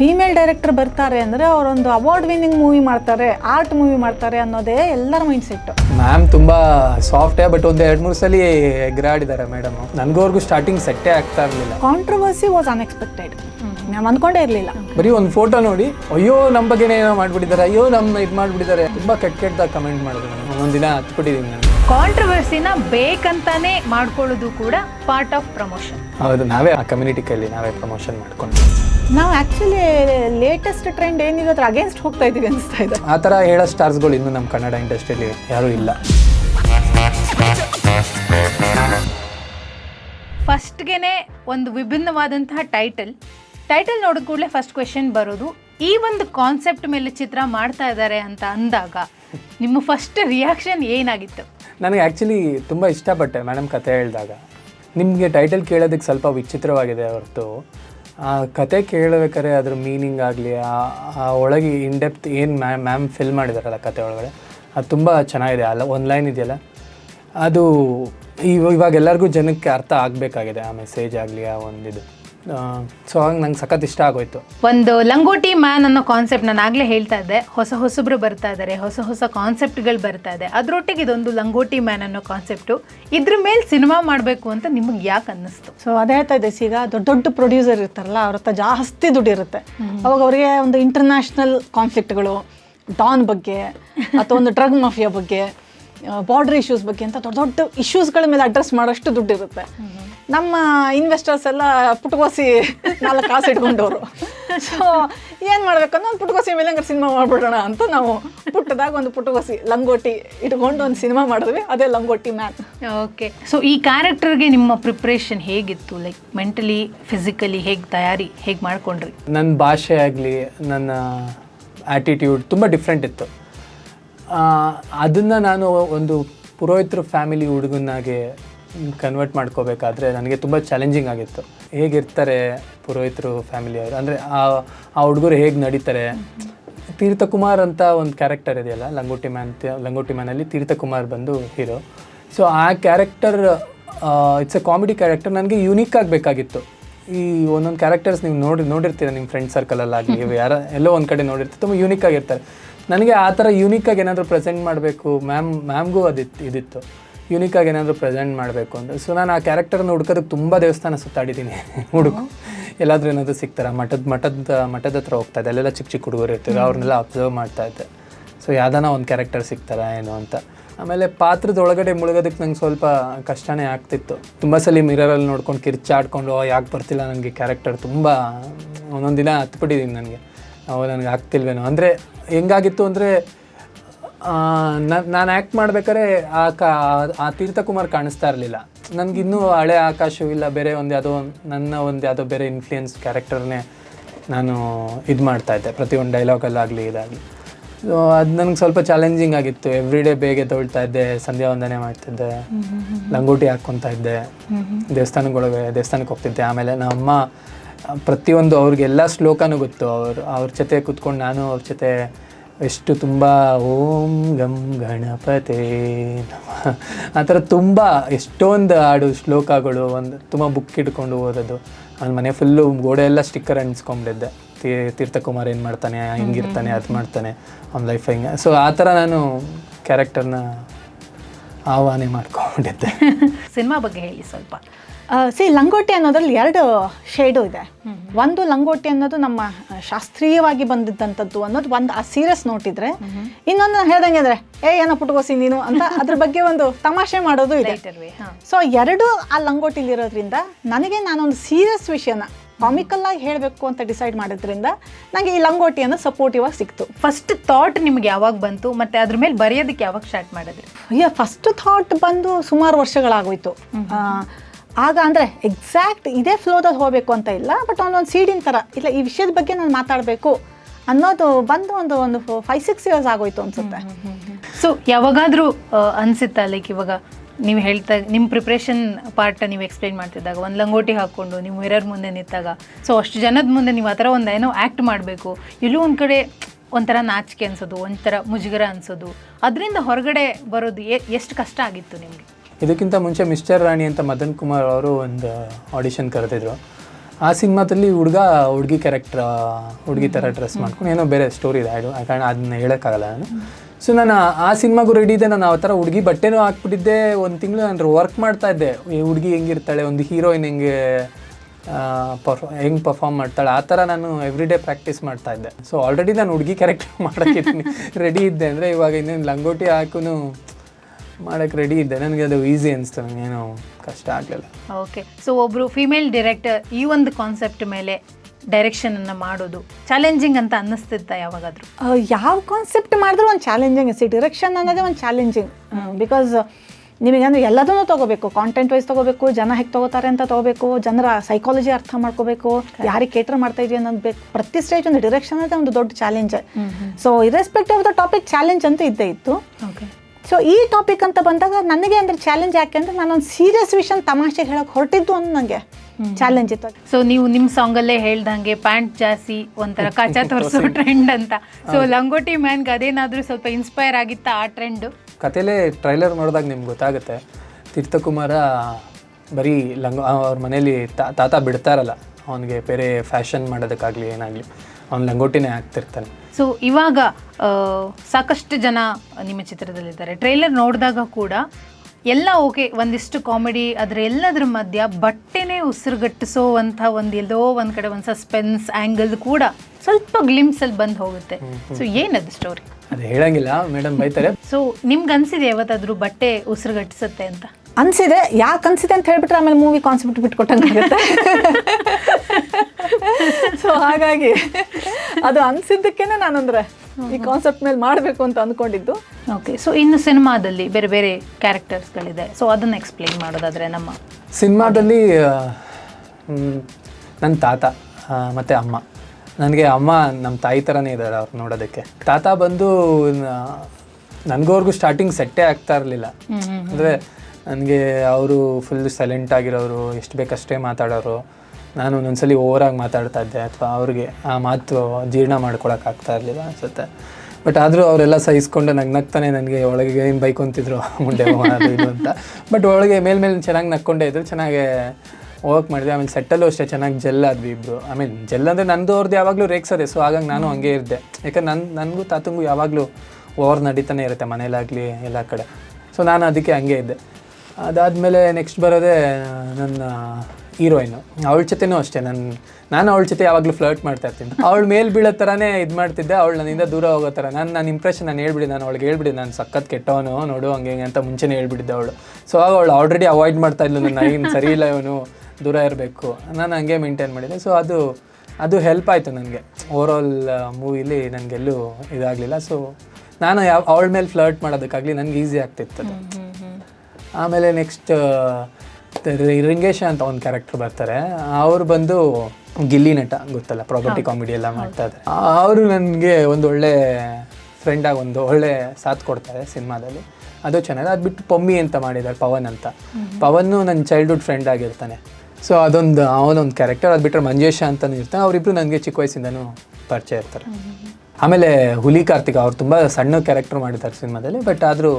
Female director ಬರ್ತಾರೆ ಅಂದರೆ ಅವರೊಂದು ಅವಾರ್ಡ್ ವಿನ್ನಿಂಗ್ ಮೂವಿ ಮಾಡ್ತಾರೆ ಆರ್ಟ್ ಮೂವಿ ಮಾಡ್ತಾರೆ ಅನ್ನೋದೇ ಎಲ್ಲರ ಮೈಂಡ್ ಸೆಟ್ ಮ್ಯಾಮ್ ತುಂಬ ಸಾಫ್ಟ್ ಬಟ್ ಒಂದು ಎರಡು ಮೂರು ಸಲ ಎಗ್ರಾಡಿದ್ದಾರೆ ಮೇಡಮ್ ನನಗೋರ್ಗು ಸ್ಟಾರ್ಟಿಂಗ್ ಸೆಟ್ಟೇ ಆಗ್ತಾ ಇರಲಿಲ್ಲ. ಕಾಂಟ್ರವರ್ಸಿ ವಾಸ್ ಅನ್ಎಕ್ಸ್ಪೆಕ್ಟೆಡ್ ನಾವು ಅಂದ್ಕೊಂಡೇ ಇರಲಿಲ್ಲ. ಬರೀ ಒಂದು ಫೋಟೋ ನೋಡಿ ಅಯ್ಯೋ ನಮ್ಮ ಬಗ್ಗೆ ಏನೋ ಮಾಡಿಬಿಟ್ಟಿದ್ದಾರೆ ಅಯ್ಯೋ ನಮ್ಮ ಇದು ಮಾಡ್ಬಿಟ್ಟಿದ್ದಾರೆ ತುಂಬ ಕೆಟ್ಟ ಕೆಟ್ಟದಾಗ ಕಮೆಂಟ್ ಮಾಡಿದ್ರು ನಾನು ಒಂದೊಂದು ದಿನ ಹತ್ಬಿಟ್ಟಿದ್ದೀನಿ ನಾನು. ಕಾಂಟ್ರವರ್ಸಿನ ಬೇಕಂತಾನೆ ಮಾಡ್ಕೊಳ್ಳೋದು ಕೂಡ ಪಾರ್ಟ್ ಆಫ್ ಪ್ರಮೋಷನ್ ಹೌದು ನಾವೇ ಆ ಕಮ್ಯುನಿಟಿ ಕೈಲಿ ನಾವೇ ಪ್ರಮೋಷನ್ ಮಾಡ್ಕೊಂಡು ನಾವು ಆ್ಯಕ್ಚುಲಿ ಲೇಟೆಸ್ಟ್ ಟ್ರೆಂಡ್ ಏನಿದೆ ಅದ್ರ ಅಗೇನ್ಸ್ಟ್ ಹೋಗ್ತಾ ಇದ್ದೀವಿ ಅನಿಸ್ತಾ ಇದೆ. ಆ ಥರ ಹೇಳೋ ಸ್ಟಾರ್ಸ್ಗಳು ಇನ್ನೂ ನಮ್ಮ ಕನ್ನಡ ಇಂಡಸ್ಟ್ರಿಯಲ್ಲಿ ಯಾರೂ ಇಲ್ಲ. ಫಸ್ಟ್ಗೆನೆ ಒಂದು ವಿಭಿನ್ನವಾದಂತಹ ಟೈಟಲ್ ಟೈಟಲ್ ನೋಡಿದ ಕೂಡಲೇ ಫಸ್ಟ್ ಕ್ವೆಶನ್ ಬರೋದು ಈ ಒಂದು ಕಾನ್ಸೆಪ್ಟ್ ಮೇಲೆ ಚಿತ್ರ ಮಾಡ್ತಾ ಇದ್ದಾರೆ ಅಂತ ಅಂದಾಗ ನಿಮ್ಮ ಫಸ್ಟ್ ರಿಯಾಕ್ಷನ್ ಏನಾಗಿತ್ತು? ನನಗೆ ಆ್ಯಕ್ಚುಲಿ ತುಂಬ ಇಷ್ಟಪಟ್ಟೆ ಮೇಡಮ್ ಕತೆ ಹೇಳಿದಾಗ. ನಿಮಗೆ ಟೈಟಲ್ ಕೇಳೋದಕ್ಕೆ ಸ್ವಲ್ಪ ವಿಚಿತ್ರವಾಗಿದೆ ಹೊರತು ಆ ಕತೆ ಕೇಳಬೇಕಾದ್ರೆ ಅದ್ರ ಮೀನಿಂಗ್ ಆಗಲಿ, ಆ ಒಳಗೆ ಇನ್ ಡೆಪ್ತ್ ಏನು ಮ್ಯಾಮ್ ಮ್ಯಾಮ್ ಫಿಲ್ ಮಾಡಿದಾರಲ್ಲ ಕತೆ ಒಳಗಡೆ, ಅದು ತುಂಬ ಚೆನ್ನಾಗಿದೆ. ಅಲ್ಲ, ಒಂದು ಲೈನ್ ಇದೆಯಲ್ಲ? ಅದು ಇವ, ಇವಾಗ ಎಲ್ಲರಿಗೂ ಜನಕ್ಕೆ ಅರ್ಥ ಆಗಬೇಕಾಗಿದೆ ಆ ಮೆಸೇಜ್ ಆಗಲಿ, ಆ ಒಂದಿದು ಸೊ ಹಂಗೆ ನಂಗೆ ಸಖತ್ ಇಷ್ಟ ಆಗೋಯ್ತು. ಒಂದು ಲಂಗೋಟಿ ಮ್ಯಾನ್ ಅನ್ನೋ ಕಾನ್ಸೆಪ್ಟ್ ನಾನು ಆಗಲೇ ಹೇಳ್ತಾ ಇದ್ದೆ. ಹೊಸ ಹೊಸಬ್ರು ಬರ್ತಾ ಇದ್ದಾರೆ ಹೊಸ ಹೊಸ ಕಾನ್ಸೆಪ್ಟ್ಗಳು ಬರ್ತಾ ಇದೆ. ಅದರೊಟ್ಟಿಗೆ ಇದೊಂದು ಲಂಗೋಟಿ ಮ್ಯಾನ್ ಅನ್ನೋ ಕಾನ್ಸೆಪ್ಟು ಇದ್ರ ಮೇಲೆ ಸಿನಿಮಾ ಮಾಡಬೇಕು ಅಂತ ನಿಮಗೆ ಯಾಕೆ ಅನ್ನಿಸ್ತು? ಸೊ ಅದೇ ಹೇಳ್ತಾ ಇದ್ದೆ ಈಗ ದೊಡ್ಡ ದೊಡ್ಡ ಪ್ರೊಡ್ಯೂಸರ್ ಇರ್ತಾರಲ್ಲ ಅವ್ರ ಹತ್ರ ಜಾಸ್ತಿ ದುಡ್ಡು ಇರುತ್ತೆ. ಅವಾಗ ಅವರಿಗೆ ಒಂದು ಇಂಟರ್ನ್ಯಾಷನಲ್ ಕಾನ್ಫ್ಲಿಕ್ಟ್ಗಳು ಡಾನ್ ಬಗ್ಗೆ ಅಥವಾ ಒಂದು ಡ್ರಗ್ ಮಾಫಿಯಾ ಬಗ್ಗೆ ಬಾರ್ಡರ್ ಇಶ್ಯೂಸ್ ಬಗ್ಗೆ ಅಂತ ದೊಡ್ಡ ದೊಡ್ಡ ಇಶ್ಯೂಸ್ಗಳ ಮೇಲೆ ಅಡ್ರೆಸ್ ಮಾಡೋಷ್ಟು ದುಡ್ಡು ಇರುತ್ತೆ. ನಮ್ಮ ಇನ್ವೆಸ್ಟರ್ಸ್ ಎಲ್ಲ ಪುಟಗೋಸಿ ನಾಲ್ಕು ಕಾಸು ಇಟ್ಕೊಂಡವರು. ಸೊ ಏನು ಮಾಡ್ಬೇಕಂದ್ರೆ ಒಂದು ಪುಟಗೋಸಿ ಮೇಲೆ ಹಂಗಾರೆ ಸಿನಿಮಾ ಮಾಡಿಬಿಡೋಣ ಅಂತ ನಾವು ಪುಟ್ಟದಾಗ ಒಂದು ಪುಟಗೋಸಿ ಲಂಗೋಟಿ ಇಟ್ಕೊಂಡು ಒಂದು ಸಿನಿಮಾ ಮಾಡಿದ್ವಿ ಅದೇ ಲಂಗೋಟಿ ಮ್ಯಾನ್. ಓಕೆ ಸೊ ಈ ಕ್ಯಾರೆಕ್ಟರ್ಗೆ ನಿಮ್ಮ ಪ್ರಿಪ್ರೇಷನ್ ಹೇಗಿತ್ತು? ಲೈಕ್ ಮೆಂಟಲಿ ಫಿಸಿಕಲಿ ಹೇಗೆ ತಯಾರಿ ಹೇಗೆ ಮಾಡ್ಕೊಂಡ್ರಿ? ನನ್ನ ಭಾಷೆ ಆಗಲಿ ನನ್ನ ಆ್ಯಟಿಟ್ಯೂಡ್ ತುಂಬ ಡಿಫ್ರೆಂಟ್ ಇತ್ತು. ಅದನ್ನು ನಾನು ಒಂದು ಪುರೋಹಿತರ ಫ್ಯಾಮಿಲಿ ಹುಡುಗನಾಗೆ ಕನ್ವರ್ಟ್ ಮಾಡ್ಕೋಬೇಕಾದ್ರೆ ನನಗೆ ತುಂಬ ಚಾಲೆಂಜಿಂಗ್ ಆಗಿತ್ತು. ಹೇಗಿರ್ತಾರೆ ಪುರೋಹಿತರು ಫ್ಯಾಮಿಲಿಯವರು ಅಂದರೆ ಆ ಆ ಹುಡುಗರು ಹೇಗೆ ನಡೀತಾರೆ? ತೀರ್ಥಕುಮಾರ್ ಅಂತ ಒಂದು ಕ್ಯಾರೆಕ್ಟರ್ ಇದೆಯಲ್ಲ, ಲಂಗೋಟಿ ಮ್ಯಾನ್ ಲಂಗೋಟಿ ಮ್ಯಾನಲ್ಲಿ ತೀರ್ಥಕುಮಾರ್ ಬಂದು ಹೀರೋ. ಸೊ ಆ character it's a comedy character ನನಗೆ ಯುನೀಕ್ ಆಗಬೇಕಾಗಿತ್ತು. ಈ ಒಂದೊಂದು ಕ್ಯಾರೆಕ್ಟರ್ಸ್ ನೀವು ನೋಡಿ, ನೋಡಿರ್ತೀರ ನಿಮ್ಮ ಫ್ರೆಂಡ್ ಸರ್ಕಲಲ್ಲಾಗಲಿ ಯಾರ, ಎಲ್ಲೋ ಒಂದು ಕಡೆ ನೋಡಿರ್ತೀರ? ತುಂಬ ಯೂನಿಕ್ ಆಗಿರ್ತಾರೆ. ನನಗೆ ಆ ಥರ ಆಗಿ ಏನಾದರೂ ಪ್ರೆಸೆಂಟ್ ಮಾಡಬೇಕು ಮ್ಯಾಮ್ ಮ್ಯಾಮ್ಗೂ ಅದಿತ್ತು ಇದಿತ್ತು. ಆಗಿ ಏನಾದರೂ ಪ್ರೆಸೆಂಟ್ ಮಾಡಬೇಕು ಅಂತ ಸೊ ನಾನು ಆ ಕ್ಯಾರೆಕ್ಟರ್ನ ಹುಡ್ಕೋದಕ್ಕೆ ತುಂಬ ದೇವಸ್ಥಾನ ಸುತ್ತಾಡಿದ್ದೀನಿ. ಹುಡುಕು ಎಲ್ಲಾದರೂ ಏನಾದರೂ ಸಿಗ್ತಾರ ಮಠದ ಮಠದ ಮಠದ ಹತ್ರ ಹೋಗ್ತಾ ಇದ್ದೆ. ಅಲ್ಲೆಲ್ಲ ಚಿಕ್ಕ ಚಿಕ್ಕ ಹುಡುಗರು ಇರ್ತಾರೆ ಅವ್ರನ್ನೆಲ್ಲ ಅಬ್ಸರ್ವ್ ಮಾಡ್ತಾ ಇದ್ದೆ. ಸೊ ಯಾವ್ದಾನ ಒಂದು ಕ್ಯಾರೆಕ್ಟರ್ ಸಿಗ್ತಾರ ಏನು ಅಂತ. ಆಮೇಲೆ ಪಾತ್ರದ ಒಳಗಡೆ ಮುಳುಗೋದಕ್ಕೆ ನಂಗೆ ಸ್ವಲ್ಪ ಕಷ್ಟನೇ ಆಗ್ತಿತ್ತು. ತುಂಬ ಸಲ ಮಿರರಲ್ಲಿ ನೋಡ್ಕೊಂಡು ಕಿರ್ಚಾಡ್ಕೊಂಡು ಯಾಕೆ ಬರ್ತಿಲ್ಲ ನನಗೆ ಕ್ಯಾರೆಕ್ಟರ್ ತುಂಬ ಒಂದೊಂದು ದಿನ ಹತ್ಬಿಟ್ಟಿದ್ದೀನಿ ನನಗೆ ಅವು ನನಗೆ ಆಗ್ತಿಲ್ವೇನೋ. ಅಂದರೆ ಹೆಂಗಾಗಿತ್ತು ಅಂದರೆ ನಾನು ಆ್ಯಕ್ಟ್ ಮಾಡ್ಬೇಕಾದ್ರೆ ಆ ಕಾ ಆ ತೀರ್ಥಕುಮಾರ್ ಕಾಣಿಸ್ತಾ ಇರಲಿಲ್ಲ. ನನಗಿನ್ನೂ ಹಳೆ ಆಕಾಶವೂ ಇಲ್ಲ ಬೇರೆ ಒಂದು ಯಾವುದೋ ನನ್ನ ಒಂದು ಯಾವುದೋ ಬೇರೆ ಇನ್ಫ್ಲೂಯೆನ್ಸ್ ಕ್ಯಾರೆಕ್ಟರ್ನೇ ನಾನು ಇದು ಮಾಡ್ತಾ ಇದ್ದೆ ಪ್ರತಿಯೊಂದು ಡೈಲಾಗಲ್ಲಾಗಲಿ ಇದಾಗಲಿ. ಸೊ ಅದು ನನಗೆ ಸ್ವಲ್ಪ ಚಾಲೆಂಜಿಂಗ್ ಆಗಿತ್ತು. ಎವ್ರಿ ಡೇ ಬೇಗ ತೊಳ್ತಾ ಇದ್ದೆ ಸಂಧ್ಯಾ ವಂದನೆ ಮಾಡ್ತಿದ್ದೆ ಲಂಗೋಟಿ ಹಾಕ್ಕೊತಾ ಇದ್ದೆ ದೇವಸ್ಥಾನಗಳಿಗೆ ದೇವಸ್ಥಾನಕ್ಕೆ ಹೋಗ್ತಿದ್ದೆ. ಆಮೇಲೆ ನಮ್ಮ ಪ್ರತಿಯೊಂದು ಅವ್ರಿಗೆಲ್ಲ ಶ್ಲೋಕನೂ ಗೊತ್ತು. ಅವರು, ಅವ್ರ ಜೊತೆ ಕೂತ್ಕೊಂಡು ನಾನು ಅವ್ರ ಜೊತೆ ಎಷ್ಟು ತುಂಬ ಓಂ ಗಂ ಗಣಪತಿ ಆ ಥರ ತುಂಬ ಎಷ್ಟೊಂದು ಹಾಡು ಶ್ಲೋಕಗಳು ಒಂದು ತುಂಬ ಬುಕ್ ಇಟ್ಕೊಂಡು ಓದೋದು. ಅವ್ನ ಮನೆ ಫುಲ್ಲು ಗೋಡೆ ಎಲ್ಲ ಸ್ಟಿಕ್ಕರ್ ಅಂಟಿಸ್ಕೊಂಬಿಟ್ಟಿದ್ದೆ ತೀ, ತೀರ್ಥಕುಮಾರ್ ಏನು ಮಾಡ್ತಾನೆ, ಹಿಂಗಿರ್ತಾನೆ, ಅದು ಮಾಡ್ತಾನೆ, ಅವ್ನ ಲೈಫ್ ಹಿಂಗೆ. ಸೊ ಆ ಥರ ನಾನು ಕ್ಯಾರೆಕ್ಟರ್ನ ಆಹ್ವಾನೆ ಮಾಡ್ಕೊಂಡಿದ್ದೆ. ಸಿನಿಮಾ ಬಗ್ಗೆ ಹೇಳಿ ಸ್ವಲ್ಪ. ಸಿ ಲಂಗೋಟಿ ಅನ್ನೋದ್ರಲ್ಲಿ ಎರಡು ಶೇಡು ಇದೆ. ಒಂದು ಲಂಗೋಟಿ ಅನ್ನೋದು ನಮ್ಮ ಶಾಸ್ತ್ರೀಯವಾಗಿ ಬಂದಿದ್ದಂಥದ್ದು ಅನ್ನೋದು ಒಂದು ಆ ಸೀರಿಯಸ್ ಇದ್ರೆ ಇನ್ನೊಂದು ನಾನು ಹೇಳ್ದಂಗೆ ಅಂದ್ರೆ ಏ ಏನೋ ಪುಟ್ಕೋಸಿ ನೀನು ಅಂತ ಅದ್ರ ಬಗ್ಗೆ ಒಂದು ತಮಾಷೆ ಮಾಡೋದು ಇದೆ. ಸೊ ಎರಡು ಆ ಲಂಗೋಟಿಲಿರೋದ್ರಿಂದ ನನಗೆ ನಾನೊಂದು ಸೀರಿಯಸ್ ವಿಷಯನ ಕಾಮಿಕಲ್ ಆಗಿ ಹೇಳಬೇಕು ಅಂತ ಡಿಸೈಡ್ ಮಾಡಿದ್ರಿಂದ ನನಗೆ ಈ ಲಂಗೋಟಿಯನ್ನು ಸಪೋರ್ಟಿವ್ ಆಗಿ ಸಿಕ್ತು. ಫಸ್ಟ್ ಥಾಟ್ ನಿಮ್ಗೆ ಯಾವಾಗ ಬಂತು? ಮತ್ತೆ ಅದ್ರ ಮೇಲೆ ಬರೆಯೋದಕ್ಕೆ ಯಾವಾಗ ಸ್ಟಾರ್ಟ್ ಮಾಡಿದ್ರಿ? ಅಯ್ಯ ಫಸ್ಟ್ ಥಾಟ್ ಬಂದು ಸುಮಾರು ವರ್ಷಗಳಾಗೋಯ್ತು. ಆಗ ಅಂದರೆ ಎಕ್ಸಾಕ್ಟ್ ಇದೇ ಫ್ಲೋದಲ್ಲಿ ಹೋಗಬೇಕು ಅಂತ ಇಲ್ಲ ಬಟ್ ಒಂದೊಂದು ಸೀಡಿನ ಥರ ಇಲ್ಲ, ಈ ವಿಷಯದ ಬಗ್ಗೆ ನಾನು ಮಾತಾಡಬೇಕು ಅನ್ನೋದು ಬಂದು ಒಂದು ಒಂದು ಫೈವ್ ಸಿಕ್ಸ್ ಇಯರ್ಸ್ ಆಗೋಯ್ತು ಅನ್ಸುತ್ತೆ. ಸೊ ಯಾವಾಗಾದರೂ ಅನಿಸುತ್ತಾ ಲೈಕ್ ಇವಾಗ ನೀವು ಹೇಳ್ತಾ ನಿಮ್ಮ ಪ್ರಿಪ್ರೇಷನ್ ಪಾರ್ಟ್ ನೀವು ಎಕ್ಸ್ಪ್ಲೈನ್ ಮಾಡ್ತಿದ್ದಾಗ, ಒಂದು ಲಂಗೋಟಿ ಹಾಕ್ಕೊಂಡು ನೀವು ಮಿರರ್ ಮುಂದೆ ನಿಂತಾಗ ಸೊ ಅಷ್ಟು ಜನದ ಮುಂದೆ ನೀವು ಆ ಥರ ಒಂದು, ಏನೋ ಆ್ಯಕ್ಟ್ ಮಾಡಬೇಕು. ಎಲ್ಲೂ ಒಂದು ಕಡೆ ಒಂಥರ ನಾಚಿಕೆ ಅನ್ಸೋದು, ಒಂಥರ ಮುಜುಗರ ಅನ್ಸೋದು. ಅದರಿಂದ ಹೊರಗಡೆ ಬರೋದು ಎಷ್ಟು ಕಷ್ಟ ಆಗಿತ್ತು ನಿಮಗೆ? ಇದಕ್ಕಿಂತ ಮುಂಚೆ ಮಿಸ್ಟರ್ ರಾಣಿ ಅಂತ ಮದನ್ ಕುಮಾರ್ ಅವರು ಒಂದು ಆಡಿಷನ್ ಕರೆದಿದ್ರು. ಆ ಸಿನಿಮಾದಲ್ಲಿ ಹುಡುಗ ಹುಡುಗಿ ಕ್ಯಾರೆಕ್ಟರ್ ಹುಡುಗಿ ಥರ ಡ್ರೆಸ್ ಮಾಡ್ಕೊಂಡು ಏನೋ ಬೇರೆ ಸ್ಟೋರಿ ಇದೆ. ಅದು ಆ ಕಾರಣ ಅದನ್ನ ಹೇಳೋಕ್ಕಾಗಲ್ಲ ನಾನು. ಸೊ ನಾನು ಆ- ಸಿನಿಮಾಗೂ ರೆಡಿ ಇದೆ ನಾನು ಆ ಥರ ಹುಡುಗಿ ಬಟ್ಟೆನೂ ಹಾಕ್ಬಿಟ್ಟಿದ್ದೆ. ಒಂದು ತಿಂಗಳು ನಾನು ವರ್ಕ್ ಮಾಡ್ತಾ ಇದ್ದೆ. ಈ ಹುಡುಗಿ ಹೆಂಗಿರ್ತಾಳೆ ಒಂದು ಹೀರೋಯಿನ್ ಹೆಂಗೆ ಪರ್ಫಾ ಹೆಂಗೆ ಪರ್ಫಾರ್ಮ್ ಮಾಡ್ತಾಳೆ ಆ ಥರ ನಾನು ಎವ್ರಿ ಡೇ ಪ್ರಾಕ್ಟೀಸ್ ಮಾಡ್ತಾ ಇದ್ದೆ. ಸೊ ಆಲ್ರೆಡಿ ನಾನು ಹುಡುಗಿ ಕ್ಯಾರೆಕ್ಟರ್ ಮಾಡೋಕ್ಕಿದ್ದೀನಿ ರೆಡಿ ಇದ್ದೆ ಅಂದರೆ ಇವಾಗ ಇನ್ನೇನು ಲಂಗೋಟಿ ಹಾಕೂ ಮಾಡೋಕ್ಕೆ ರೆಡಿ ಇದ್ದೆ. ನನಗೆ ಅದು ಈಸಿ ಅನಿಸ್ತು. ನನಗೇನು ಕಷ್ಟ ಆಗಲಿಲ್ಲ. ಓಕೆ ಸೊ ಒಬ್ಬರು ಫಿಮೇಲ್ ಡೈರೆಕ್ಟರ್ ಈ ಒಂದು ಕಾನ್ಸೆಪ್ಟ್ ಮೇಲೆ ಡೈರೆಕ್ಷನ್ ಅನ್ನ ಮಾಡೋದು ಚಾಲೆಂಜಿಂಗ್ ಅಂತ ಅನ್ನಿಸ್ತಿತ್ತ ಯಾವಾಗಾದ್ರೂ? ಯಾವ ಕಾನ್ಸೆಪ್ಟ್ ಮಾಡಿದ್ರು ಒಂದು ಚಾಲೆಂಜಿಂಗ್ ಸಿ ಡಿರೆಕ್ಷನ್ ಅನ್ನೋದೇ ಒಂದು ಚಾಲೆಂಜಿಂಗ್ ಬಿಕಾಸ್ ನಿಮಗೆ ಅಂದರೆ ಎಲ್ಲದನ್ನೂ ತೊಗೋಬೇಕು. ಕಾಂಟೆಂಟ್ ವೈಸ್ ತೊಗೋಬೇಕು ಜನ ಹೇಗೆ ತೊಗೋತಾರೆ ಅಂತ ತೊಗೋಬೇಕು ಜನರ ಸೈಕಾಲಜಿ ಅರ್ಥ ಮಾಡ್ಕೋಬೇಕು ಯಾರಿಗೆ ಕೇಟರ್ ಮಾಡ್ತಾ ಇದೆಯೋ ಅನ್ನೋದು ಬೇಕು. ಪ್ರತಿ ಸ್ಟೇಜ್ ಒಂದು ಡಿರೆಕ್ಷನ್ ಅನ್ನೋದೇ ಒಂದು ದೊಡ್ಡ challenge so irrespective of the topic challenge ಅಂತ ಇದ್ದೇ ಇತ್ತು. ಓಕೆ ಸೊ ಈ ಟಾಪಿಕ್ ಅಂತ ಬಂದಾಗ ನನಗೆ ಅಂದ್ರೆ ಚಾಲೆಂಜ್ ಯಾಕೆ ಅಂದರೆ ನಾನೊಂದು ಸೀರಿಯಸ್ ವಿಷಯ ತಮಾಷೆಗೆ ಹೇಳೋಕೆ ಹೊರಟಿದ್ದು ಅಂತ ನನಗೆ ಚಾಲೆಂಜ್ ಇತ್ತು. ಸೊ ನೀವು ನಿಮ್ಮ ಸಾಂಗಲ್ಲೇ ಹೇಳ್ದಂಗೆ ಪ್ಯಾಂಟ್ ಜಾಸ್ತಿ ಒಂಥರ ಕಚ ತೋರಿಸೋ ಟ್ರೆಂಡ್ ಅಂತ. ಸೊ ಲಂಗೋಟಿ ಮ್ಯಾನ್ಗೆ ಅದೇನಾದ್ರೂ ಸ್ವಲ್ಪ ಇನ್ಸ್ಪೈರ್ ಆಗಿತ್ತ ಆ ಟ್ರೆಂಡ್ ಕಥೆಲೇ ಟ್ರೈಲರ್ ನೋಡಿದಾಗ ನಿಮ್ಗೆ ಗೊತ್ತಾಗುತ್ತೆ. ತೀರ್ಥಕುಮಾರ ಬರೀ ಲಂಗ ಅವ್ರ ಮನೇಲಿ ತಾ- ತಾತ ಬಿಡ್ತಾರಲ್ಲ ಅವನಿಗೆ ಬೇರೆ ಫ್ಯಾಷನ್ ಮಾಡೋದಕ್ಕಾಗಲಿ ಏನಾಗಲಿ. ಅವ್ನು ಲಂಗೋಟಿನೇ ಹಾಕ್ತಿರ್ತಾನೆ ಸೊ ಇವಾಗ ಆ, ಸಾಕಷ್ಟು ಜನ ನಿಮ್ಮ ಚಿತ್ರದಲ್ಲಿದ್ದಾರೆ. ಟ್ರೈಲರ್ ನೋಡಿದಾಗ ಕೂಡ ಎಲ್ಲ ಓಕೆ ಒಂದಿಷ್ಟು ಕಾಮಿಡಿ ಅದರ ಎಲ್ಲದ್ರ ಮಧ್ಯ ಬಟ್ಟೆನೇ ಉಸಿರುಗಟ್ಟಿಸೋವಂಥ ಒಂದು ಎಲ್ಲೋ ಒಂದು ಕಡೆ ಒಂದು ಸಸ್ಪೆನ್ಸ್ ಆ್ಯಂಗಲ್ ಕೂಡ ಸ್ವಲ್ಪ ಗ್ಲಿಮ್ಸಲ್ಲಿ ಬಂದು ಹೋಗುತ್ತೆ. ಸೊ ಏನದು ಸ್ಟೋರಿ ಅದು ಹೇಳಂಗಿಲ್ಲ ಮೇಡಮ್ ಬೈತಾರೆ. ಸೊ ನಿಮ್ಗೆ ಅನ್ಸಿದೆ ಯಾವತ್ತಾದ್ರೂ ಬಟ್ಟೆ ಉಸಿರುಗಟ್ಟಿಸುತ್ತೆ ಅಂತ? ಅನ್ಸಿದೆ. ಯಾಕೆ ಅನ್ಸಿದೆ ಅಂತ ಹೇಳ್ಬಿಟ್ರೆ ಆಮೇಲೆ ಮೂವಿ ಕಾನ್ಸೆಪ್ಟ್ ಬಿಟ್ಕೊಟ್ಟಂಗಾಗುತ್ತೆ ಸೊ ಹಾಗಾಗಿ ಅದು ಅನ್ಸಿದ್ದಕ್ಕೇನೆ ನಾನಂದ್ರೆ ಈ ಕಾನ್ಸೆಪ್ಟ್ ಮೇಲೆ ಮಾಡಬೇಕು ಅಂತ ಅಂದ್ಕೊಂಡಿದ್ದು ಓಕೆ ಸೊ ಇನ್ನು ಸಿನಿಮಾದಲ್ಲಿ ಬೇರೆ ಬೇರೆ ಕ್ಯಾರೆಕ್ಟರ್ಸ್ಗಳಿದೆ ಸೊ ಅದನ್ನು ಎಕ್ಸ್ಪ್ಲೈನ್ ಮಾಡೋದಾದ್ರೆ ನಮ್ಮ ಸಿನಿಮಾದಲ್ಲಿ ನನ್ನ ತಾತ ಮತ್ತು ಮತ್ತೆ ಅಮ್ಮ. ನನಗೆ ಅಮ್ಮ ನಮ್ಮ ತಾಯಿ ಥರನೇ ಇದ್ದಾರೆ ಅವ್ರು ನೋಡೋದಕ್ಕೆ. ತಾತ ಬಂದು ನನಗೋರ್ಗು ಸ್ಟಾರ್ಟಿಂಗ್ ಸೆಟ್ಟೇ ಆಗ್ತಾ ಇರಲಿಲ್ಲ. ಅಂದರೆ ನನಗೆ ಅವರು ಫುಲ್ ಸೈಲೆಂಟ್ ಆಗಿರೋರು, ಎಷ್ಟು ಬೇಕಷ್ಟೇ ಮಾತಾಡೋರು. ನಾನು ಒಂದೊಂದ್ಸಲಿ ಓವರಾಗಿ ಮಾತಾಡ್ತಾ ಇದ್ದೆ, ಅಥವಾ ಅವ್ರಿಗೆ ಆ ಮಾತು ಜೀರ್ಣ ಮಾಡ್ಕೊಳಕ್ಕೆ ಆಗ್ತಾ ಇರಲಿಲ್ಲ ಅನ್ಸುತ್ತೆ. ಬಟ್ ಆದರೂ ಅವರೆಲ್ಲ ಸಹಿಸ್ಕೊಂಡು ನಗ್ ನಗ್ತಾನೆ ನನಗೆ ಒಳಗೆ ಏನು ಬೈಕೊಂತಿದ್ರು ಮುಂದೆ ಇದು ಅಂತ. ಬಟ್ ಒಳಗೆ ಮೇಲ್ಮೇಲೆ ಚೆನ್ನಾಗಿ ನಕ್ಕೊಂಡೇ ಇದ್ರು, ಚೆನ್ನಾಗೆ ವರ್ಕ್ ಮಾಡಿದೆ ಆಮೇಲೆ ಸೆಟ್ಟಲ್ಲೂ ಅಷ್ಟೇ, ಚೆನ್ನಾಗಿ ಜೆಲ್ ಆದ್ವಿ ಇಬ್ಬರು ಆಮೇಲೆ ಜೆಲ್ ಅಂದರೆ ನಂದು ಅವ್ರದ್ದು ಯಾವಾಗಲೂ ರೇಗ್ಸೋದೆ ಸೊ ಹಾಗಾಗಿ ನಾನು ಹಂಗೆ ಇದ್ದೆ ಯಾಕಂದ್ರೆ ನನ್ನ ನನಗೂ ತಾತಂಗೂ ಯಾವಾಗಲೂ ಓವರ್ ನಡೀತಾನೆ ಇರುತ್ತೆ ಮನೇಲಾಗಲಿ, ಎಲ್ಲ ಕಡೆ. ಸೊ ನಾನು ಅದಕ್ಕೆ ಹಂಗೆ ಇದ್ದೆ. ಅದಾದಮೇಲೆ ನೆಕ್ಸ್ಟ್ ಬರೋದೇ ನನ್ನ ಹೀರೋಯಿನು ಅವಳ ಜೊತೆನೂ ಅಷ್ಟೇ. ನನ್ನ ನಾನು ಅವಳ ಜೊತೆ ಯಾವಾಗಲೂ ಫ್ಲರ್ಟ್ ಮಾಡ್ತಾ ಇರ್ತೀನಿ. ಅವಳು ಮೇಲೆ ಬೀಳೋ ಥರನೇ ಇದು ಮಾಡ್ತಿದ್ದೆ. ಅವಳು ನನ್ನಿಂದ ದೂರ ಹೋಗೋ ಥರ ನಾನು ನನ್ನ ಇಂಪ್ರೆಷನ್ ನಾನು ಹೇಳ್ಬಿಡಿ. ನಾನು ಅವಳಿಗೆ ಹೇಳ್ಬಿಡಿ. ನಾನು ಸಖತ್ ಕೆಟ್ಟವನು. ನೋಡು, ಹಂಗೆ ಹಿಂಗೆ ಅಂತ ಮುಂಚೆನೇ ಹೇಳ್ಬಿಟ್ಟಿದ್ದೆ ಅವಳು. ಸೊ ಆಗ ಅವಳು ಆಲ್ರೆಡಿ ಅವಾಯ್ಡ್ ಮಾಡ್ತಾ ಇದ್ಲು. ನನ್ನ ಏನು ಸರಿ ಇಲ್ಲ ಇವನು. ದೂರ ಇರಬೇಕು. ನಾನು ಹಂಗೆ ಮೇಂಟೈನ್ ಮಾಡಿದೆ. ಸೊ ಅದು ಅದು ಹೆಲ್ಪ್ ಆಯಿತು ನನಗೆ. ಓವರ್ ಆಲ್ ಮೂವಿಲಿ ನನಗೆಲ್ಲೂ ಇದಾಗಲಿಲ್ಲ. ಸೊ ನಾನು ಯಾವ ಅವಳ ಮೇಲೆ ಫ್ಲರ್ಟ್ ಮಾಡೋದಕ್ಕಾಗಲಿ ನನಗೆ ಈಸಿ ಆಗ್ತಿತ್ತು. ಆಮೇಲೆ ನೆಕ್ಸ್ಟ್ ರಿಂಗೇಶ ಅಂತ ಒಂದು ಕ್ಯಾರೆಕ್ಟರ್ ಬರ್ತಾರೆ. ಅವರು ಬಂದು ಗಿಲ್ಲಿ ನಟ ಗೊತ್ತಲ್ಲ ಪ್ರಾಪರ್ಟಿ ಕಾಮಿಡಿ ಎಲ್ಲ ಮಾಡ್ತಾ ಇದ್ದಾರೆ. ಅವರು ನನಗೆ ಒಂದು ಒಳ್ಳೆ ಫ್ರೆಂಡಾಗಿ ಒಂದು ಒಳ್ಳೆ ಸಾಥ್ ಕೊಡ್ತಾರೆ ಸಿನಿಮಾದಲ್ಲಿ. ಅದು ಚೆನ್ನಾಗಿದೆ. ಅದು ಬಿಟ್ಟು ಪಮ್ಮಿ ಅಂತ ಮಾಡಿದ್ದಾರೆ ಪವನ್ ಅಂತ. ಪವನ್ನು ನನ್ನ ಚೈಲ್ಡ್ಹುಡ್ ಫ್ರೆಂಡ್ ಆಗಿರ್ತಾನೆ. ಸೊ ಅದೊಂದು ಅವನೊಂದು ಕ್ಯಾರೆಕ್ಟರ್ ಅದು ಬಿಟ್ಟರೆ ಮಂಜೇಶ ಅಂತಲೂ ಇರ್ತಾನೆ. ಅವರಿಬ್ಬರು ನನಗೆ ಚಿಕ್ಕ ವಯಸ್ಸಿಂದನೂ ಪರಿಚಯ ಇರ್ತಾರೆ. ಆಮೇಲೆ ಹುಲಿ ಕಾರ್ತಿಕ್ ಅವ್ರು ತುಂಬ ಸಣ್ಣ ಕ್ಯಾರೆಕ್ಟರ್ ಮಾಡಿದ್ದಾರೆ ಸಿನಿಮಾದಲ್ಲಿ ಬಟ್ ಆದರೂ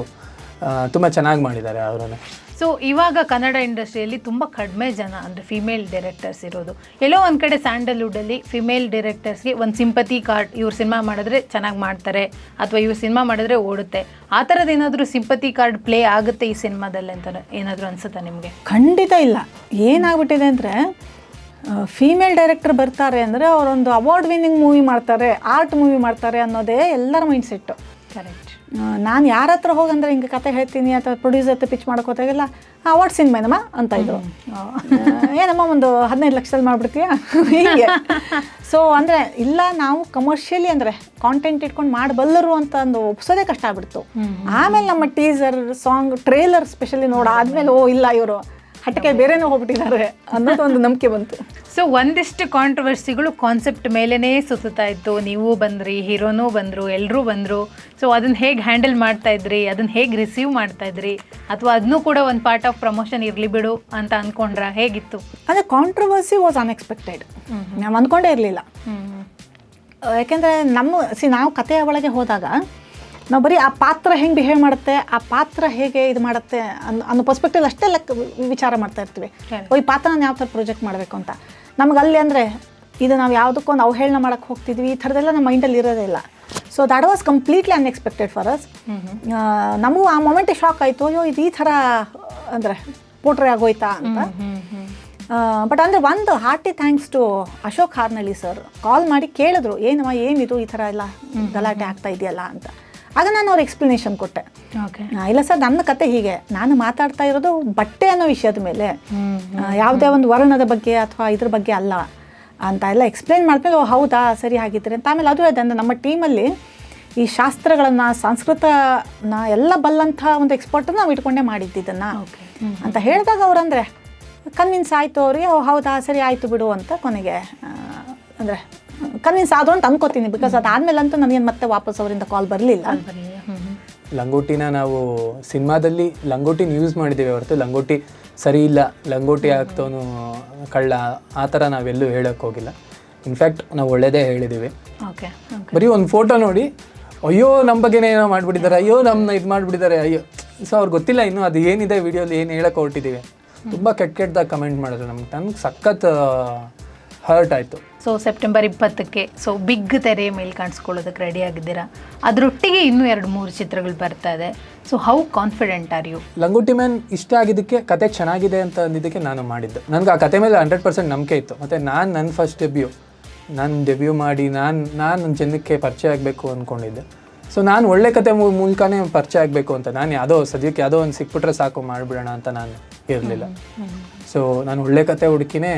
ತುಂಬ ಚೆನ್ನಾಗಿ ಮಾಡಿದ್ದಾರೆ ಅವರನ್ನು. ಸೊ ಇವಾಗ ಕನ್ನಡ ಇಂಡಸ್ಟ್ರಿಯಲ್ಲಿ ತುಂಬ ಕಡಿಮೆ ಜನ ಅಂದರೆ ಫಿಮೇಲ್ ಡೈರೆಕ್ಟರ್ಸ್ ಇರೋದು. ಎಲ್ಲೋ ಒಂದು ಕಡೆ ಸ್ಯಾಂಡಲ್ವುಡಲ್ಲಿ ಫಿಮೇಲ್ ಡೈರೆಕ್ಟರ್ಸ್ಗೆ ಒಂದು ಸಿಂಪತಿ ಕಾರ್ಡ್ ಇವ್ರು ಸಿನಿಮಾ ಮಾಡಿದ್ರೆ ಚೆನ್ನಾಗಿ ಮಾಡ್ತಾರೆ ಅಥವಾ ಇವ್ರು ಸಿನಿಮಾ ಮಾಡಿದ್ರೆ ಓಡುತ್ತೆ. ಆ ಥರದ್ದು ಏನಾದರೂ ಸಿಂಪತಿ ಕಾರ್ಡ್ ಪ್ಲೇ ಆಗುತ್ತೆ ಈ ಸಿನಿಮಾದಲ್ಲಿ ಅಂತ ಏನಾದರೂ ಅನ್ಸುತ್ತಾ ನಿಮಗೆ? ಖಂಡಿತ ಇಲ್ಲ. ಏನಾಗ್ಬಿಟ್ಟಿದೆ ಅಂದರೆ ಫೀಮೇಲ್ ಡೈರೆಕ್ಟರ್ ಬರ್ತಾರೆ ಅಂದರೆ ಅವರೊಂದು ಅವಾರ್ಡ್ ವಿನ್ನಿಂಗ್ ಮೂವಿ ಮಾಡ್ತಾರೆ ಆರ್ಟ್ ಮೂವಿ ಮಾಡ್ತಾರೆ ಅನ್ನೋದೇ ಎಲ್ಲರ ಮೈಂಡ್ ಸೆಟ್ಟು ಕರೆಕ್ಟ್ ನಾನು ಯಾರ ಹತ್ರ ಹೋಗಂದ್ರೆ ಹಿಂಗೆ ಕತೆ ಹೇಳ್ತೀನಿ ಅಥವಾ ಪ್ರೊಡ್ಯೂಸರ್ ಹತ್ರ ಪಿಚ್ ಮಾಡೋಕೋತಾಗೆಲ್ಲ ಅವಾರ್ಡ್ ಸಿನಿಮಾ ಅಂತ ಇದ್ರು ಏನಮ್ಮ ಒಂದು ಹದಿನೈದು ಲಕ್ಷದಲ್ಲಿ ಮಾಡ್ಬಿಡ್ತೀಯಾ? ಹೀಗೆ. ಸೊ ಅಂದರೆ ಇಲ್ಲ ನಾವು ಕಮರ್ಷಿಯಲಿ ಅಂದರೆ ಕಾಂಟೆಂಟ್ ಇಟ್ಕೊಂಡು ಮಾಡಬಲ್ಲರು ಅಂತ ಒಂದು ಒಪ್ಸೋದೇ ಕಷ್ಟ ಆಗ್ಬಿಡ್ತು. ಆಮೇಲೆ ನಮ್ಮ ಟೀಸರ್ ಸಾಂಗ್ ಟ್ರೇಲರ್ ಸ್ಪೆಷಲಿ ನೋಡಾದ್ಮೇಲೆ ಓ ಇಲ್ಲ ಇವರು ಹಟ್ಟಕ್ಕೆ ಬೇರೆನೂ ಹೋಗ್ಬಿಟ್ಟಿದ್ದಾರೆ ಅನ್ನೋದು ಒಂದು ನಂಬಿಕೆ ಬಂತು. ಸೊ ಒಂದಿಷ್ಟು ಕಾಂಟ್ರವರ್ಸಿಗಳು ಕಾನ್ಸೆಪ್ಟ್ ಮೇಲೇ ಸುತ್ತಾ ಇತ್ತು. ನೀವು ಬಂದ್ರಿ ಹೀರೋನೂ ಬಂದರು ಎಲ್ಲರೂ ಬಂದರು. ಸೊ ಅದನ್ನ ಹೇಗೆ ಹ್ಯಾಂಡಲ್ ಮಾಡ್ತಾ ಇದ್ರಿ ಅದನ್ನ ಹೇಗೆ ರಿಸೀವ್ ಮಾಡ್ತಾ ಇದ್ರಿ ಅಥವಾ ಅದನ್ನೂ ಕೂಡ ಒಂದು ಪಾರ್ಟ್ ಆಫ್ ಪ್ರಮೋಷನ್ ಇರಲಿ ಬಿಡು ಅಂತ ಅಂದ್ಕೊಂಡ್ರ ಹೇಗಿತ್ತು? ಅಂದರೆ ಕಾಂಟ್ರವರ್ಸಿ ವಾಸ್ ಅನ್ಎಕ್ಸ್ಪೆಕ್ಟೆಡ್ ನಾವು ಅಂದ್ಕೊಂಡೇ ಇರಲಿಲ್ಲ. ಯಾಕೆಂದರೆ ನಮ್ಮ ಸಿ ನಾವು ಕಥೆಯ ಒಳಗೆ ಹೋದಾಗ ನಾವು ಬರೀ ಆ ಪಾತ್ರ ಹೆಂಗೆ ಬಿಹೇವ್ ಮಾಡುತ್ತೆ ಆ ಪಾತ್ರ ಹೇಗೆ ಇದು ಮಾಡುತ್ತೆ ಅನ್ನೋ ಅನ್ನೋ ಪರ್ಸ್ಪೆಕ್ಟಿವ್ ಅಷ್ಟೇ ಲೆಕ್ಕ ವಿಚಾರ ಮಾಡ್ತಾ ಇರ್ತೀವಿ. ಓ ಈ ಪಾತ್ರನ ಯಾವ ಥರ ಪ್ರೊಜೆಕ್ಟ್ ಮಾಡಬೇಕು ಅಂತ. ನಮ್ಗೆ ಅಲ್ಲಿ ಅಂದರೆ ಇದು ನಾವು ಯಾವುದಕ್ಕೂ ಒಂದು ಅವಹೇಳನ ಮಾಡೋಕ್ಕೆ ಹೋಗ್ತಿದ್ವಿ ಈ ಥರದೆಲ್ಲ ನಮ್ಮ ಮೈಂಡಲ್ಲಿ ಇರೋದೇ ಇಲ್ಲ. So that was completely unexpected for us ನಮಗೂ ಆ ಮೊಮೆಂಟೇ ಶಾಕ್ ಆಯಿತು. ಅಯ್ಯೋ ಇದು ಈ ಥರ ಅಂದರೆ ಪೋಟ್ರೆ ಆಗೋಯ್ತಾ ಅಂತ. ಬಟ್ ಅಂದರೆ ಒಂದು hearty thanks to Ashok Harnalli sir call ಮಾಡಿ ಕೇಳಿದ್ರು. ಏನಮ್ಮ ಏನಿದು ಈ ಥರ ಎಲ್ಲ ಗಲಾಟೆ ಆಗ್ತಾ ಇದೆಯಲ್ಲ ಅಂತ. ಆಗ ನಾನು ಅವ್ರ ಎಕ್ಸ್ಪ್ಲನೇಷನ್ ಕೊಟ್ಟೆ. ಇಲ್ಲ ಸರ್ ನನ್ನ ಕತೆ ಹೀಗೆ. ನಾನು ಮಾತಾಡ್ತಾ ಇರೋದು ಬಟ್ಟೆ ಅನ್ನೋ ವಿಷಯದ ಮೇಲೆ. ಯಾವುದೇ ಒಂದು ವರ್ಣದ ಬಗ್ಗೆ ಅಥವಾ ಇದ್ರ ಬಗ್ಗೆ ಅಲ್ಲ ಅಂತ ಎಲ್ಲ ಎಕ್ಸ್ಪ್ಲೇನ್ ಮಾಡಿದ್ಮೇಲೆ ಓ ಹೌದಾ ಸರಿ ಹಾಗಿದ್ರೆ ಅಂತ. ಆಮೇಲೆ ಅದು ಅದಂದ್ರೆ ನಮ್ಮ ಟೀಮಲ್ಲಿ ಈ ಶಾಸ್ತ್ರಗಳನ್ನು ಸಂಸ್ಕೃತನ ಎಲ್ಲ ಬಲ್ಲಂಥ ಒಂದು ಎಕ್ಸ್ಪರ್ಟನ್ನು ನಾವು ಇಟ್ಕೊಂಡೇ ಮಾಡಿದ್ದಿದ್ದನ್ನು ಅಂತ ಹೇಳಿದಾಗ ಅವ್ರಂದರೆ ಕನ್ವಿನ್ಸ್ ಆಯಿತು ಅವ್ರಿಗೆ. ಓ ಹೌದಾ ಸರಿ ಆಯಿತು ಬಿಡು ಅಂತ ಕೊನೆಗೆ ಅಂದರೆ ಕನ್ವಿನ್ಸ್ ಆದ್ರು ಅಂತ ಅನ್ಕೋತೀನಿ ಬಿಕಾಸ್ ಅದಾದಮೇಲಂತೂ ನನಗೇನು ಮತ್ತೆ ವಾಪಸ್ ಅವರಿಂದ ಕಾಲ್ ಬರಲಿಲ್ಲ. ಲಂಗೋಟಿನ ನಾವು ಸಿನಿಮಾದಲ್ಲಿ ಲಂಗೋಟಿನ ಯೂಸ್ ಮಾಡಿದ್ದೀವಿ ಹೊರತು ಲಂಗೋಟಿ ಸರಿ ಇಲ್ಲ ಲಂಗೋಟಿ ಆಗ್ತವನು ಕಳ್ಳ ಆ ಥರ ನಾವೆಲ್ಲೂ ಹೇಳೋಕ್ಕೆ ಹೋಗಿಲ್ಲ. ಇನ್ಫ್ಯಾಕ್ಟ್ ನಾವು ಒಳ್ಳೇದೇ ಹೇಳಿದ್ದೀವಿ. ಓಕೆ ಬರೀ ಒಂದು ಫೋಟೋ ನೋಡಿ ಅಯ್ಯೋ ನಮ್ಮ ಬಗ್ಗೆನೇ ಏನೋ ಮಾಡಿಬಿಟ್ಟಿದ್ದಾರೆ ಅಯ್ಯೋ ನಮ್ಮನ್ನ ಇದು ಮಾಡಿಬಿಟ್ಟಿದ್ದಾರೆ ಅಯ್ಯೋ. ಸೊ ಅವ್ರಿಗೆ ಗೊತ್ತಿಲ್ಲ ಇನ್ನೂ ಅದು ಏನಿದೆ ವಿಡಿಯೋಲಿ ಏನು ಹೇಳಕ್ಕೆ ಹೊರಟಿದ್ದೀವಿ. ತುಂಬ ಕೆಟ್ಟ ಕೆಟ್ಟದಾಗ ಕಮೆಂಟ್ ಮಾಡಿದ್ರು ನಮ್ಗೆ. ನನಗೆ ಸಖತ್ ಹರ್ಟ್ ಆಯಿತು. ಸೊ ಸೆಪ್ಟೆಂಬರ್ ಇಪ್ಪತ್ತಕ್ಕೆ. ಸೊ ಬಿಗ್ ತೆರೆಯ ಮೇಲೆ ಕಾಣಿಸ್ಕೊಳ್ಳೋದಕ್ಕೆ ರೆಡಿ ಆಗಿದ್ದೀರಾ? ಅದರೊಟ್ಟಿಗೆ ಇನ್ನೂ ಎರಡು ಮೂರು ಚಿತ್ರಗಳು ಬರ್ತಾ ಇದೆ. So how confident are you Langoti man ಇಷ್ಟ ಆಗಿದ್ದಕ್ಕೆ ಕತೆ ಚೆನ್ನಾಗಿದೆ ಅಂತ ಅಂದಿದ್ದಕ್ಕೆ ನಾನು ಮಾಡಿದ್ದು. ನನಗೆ ಆ ಕತೆ ಮೇಲೆ ಹಂಡ್ರೆಡ್ ಪರ್ಸೆಂಟ್ ನಂಬಿಕೆ ಇತ್ತು. ಮತ್ತು ನಾನು ನನ್ನ ಫಸ್ಟ್ ಡೆಬ್ಯೂ ನಾನು ಡೆಬ್ಯೂ ಮಾಡಿ ನಾನು ನಾನು ನನ್ನ ಜನಕ್ಕೆ ಪರಿಚಯ ಆಗಬೇಕು ಅಂದ್ಕೊಂಡಿದ್ದೆ ಸೊ ನಾನು ಒಳ್ಳೆ ಕತೆ ಮೂಲಕನೇ ಪರಿಚಯ ಆಗಬೇಕು ಅಂತ. ನಾನು ಯಾವುದೋ ಸದ್ಯಕ್ಕೆ ಯಾವುದೋ ಒಂದು ಸಿಕ್ಬಿಟ್ರೆ ಸಾಕು ಮಾಡಿಬಿಡೋಣ ಅಂತ ನಾನು ಇರಲಿಲ್ಲ. ಸೊ ನಾನು ಒಳ್ಳೆ ಕತೆ ಹುಡುಕಿನೇ